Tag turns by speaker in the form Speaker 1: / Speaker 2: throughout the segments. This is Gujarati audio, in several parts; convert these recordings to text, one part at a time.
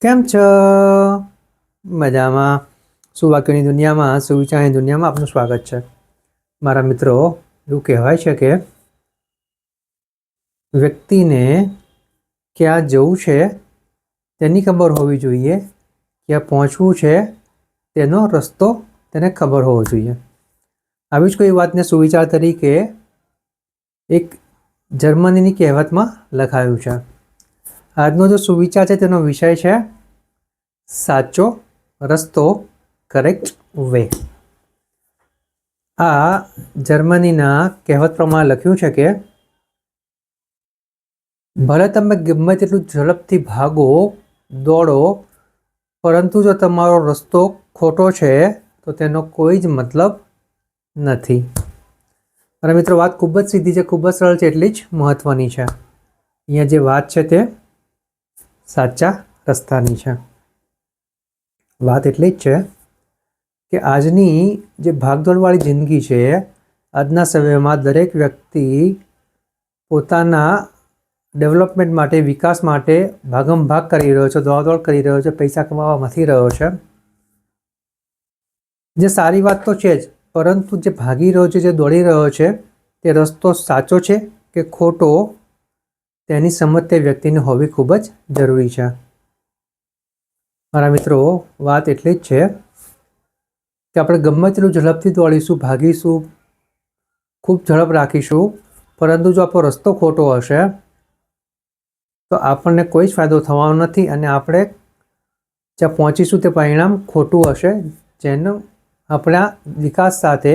Speaker 1: કેમ છો? મજામાં. સુવાક્યોની દુનિયામાં, સુવિચારની દુનિયામાં આપનું સ્વાગત છે. મારા મિત્રો, એવું કહેવાય છે કે વ્યક્તિને ક્યાં જવું છે તેની ખબર હોવી જોઈએ, ક્યાં પહોંચવું છે તેનો રસ્તો તેને ખબર હોવો જોઈએ. આવી જ કોઈ વાતને સુવિચાર તરીકે એક જર્મનીની કહેવતમાં લખાયું છે. આજનો જો સુવિચાર છે તેનો વિષય છે સાચો રસ્તો કરેક્ટ વે આ જર્મનીના કહેવત પ્રમાણે લખ્યું છે કે, ભલે તમે ગમે તેટલું ઝડપથી ભાગો, દોડો, પરંતુ જો તમારો રસ્તો ખોટો છે, તો તેનો કોઈ જ મતલબ નથી. અને મિત્રો, વાત ખૂબ જ સીધી છે, ખૂબ જ સરળ છે, એટલી જ મહત્ત્વની છે. અહીંયા જે વાત છે તે સાચા રસ્તાની છે. વાત એટલી જ છે કે આજની જે ભાગદોડવાળી જિંદગી છે, આજના સમયમાં દરેક વ્યક્તિ પોતાના ડેવલપમેન્ટ માટે, વિકાસ માટે ભાગમ ભાગ કરી રહ્યો છે, દોડાદોડ કરી રહ્યો છે, પૈસા કમાવા મથી રહ્યો છે. જે સારી વાત તો છે જ, પરંતુ જે ભાગી રહ્યો છે, જે દોડી રહ્યો છે, તે રસ્તો સાચો છે કે ખોટો તેની સમજ તે વ્યક્તિને હોવી ખૂબ જ જરૂરી છે. મારા મિત્રો, વાત એટલી જ છે કે આપણે ગમે તેટલું ઝડપથી દોડીશું, ભાગીશું, ખૂબ ઝડપ રાખીશું, પરંતુ જો આપણો રસ્તો ખોટો હશે, તો આપણને કોઈ જ ફાયદો થવાનો નથી અને આપણે જ્યાં પહોંચીશું તે પરિણામ ખોટું હશે, જેનું આપણા વિકાસ સાથે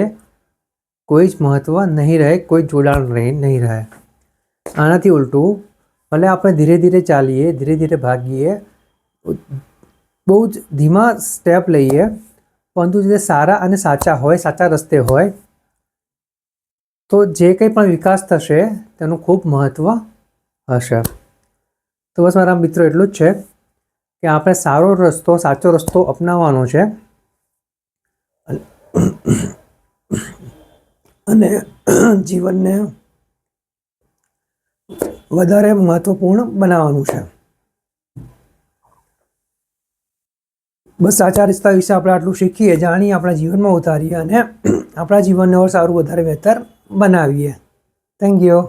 Speaker 1: કોઈ જ મહત્ત્વ નહીં રહે, કોઈ જોડાણ રહી નહીં રહે. આનાથી ઉલટું, ભલે આપણે ધીરે ધીરે ચાલીએ, ધીરે ધીરે ભાગીએ, બહુ જ ધીમા સ્ટેપ લઈએ, પરંતુ જે સારા અને સાચા હોય, સાચા રસ્તે હોય, તો જે કંઈ પણ વિકાસ થશે, તેનું ખૂબ મહત્ત્વ હશે. તો બસ મારા મિત્રો એટલું જ છે કે આપણે સારો રસ્તો, સાચો રસ્તો અપનાવવાનો છે. અને જીવનને વધારે મહત્વપૂર્ણ બનાવવાનું છે. બસ આચાર રિસ્તા વિશે આપણે આટલું શીખીએ જાણીએ આપણા જીવનમાં ઉતારીએ અને આપણા જીવનને સારું વધારે, બહેતર બનાવીએ. Thank you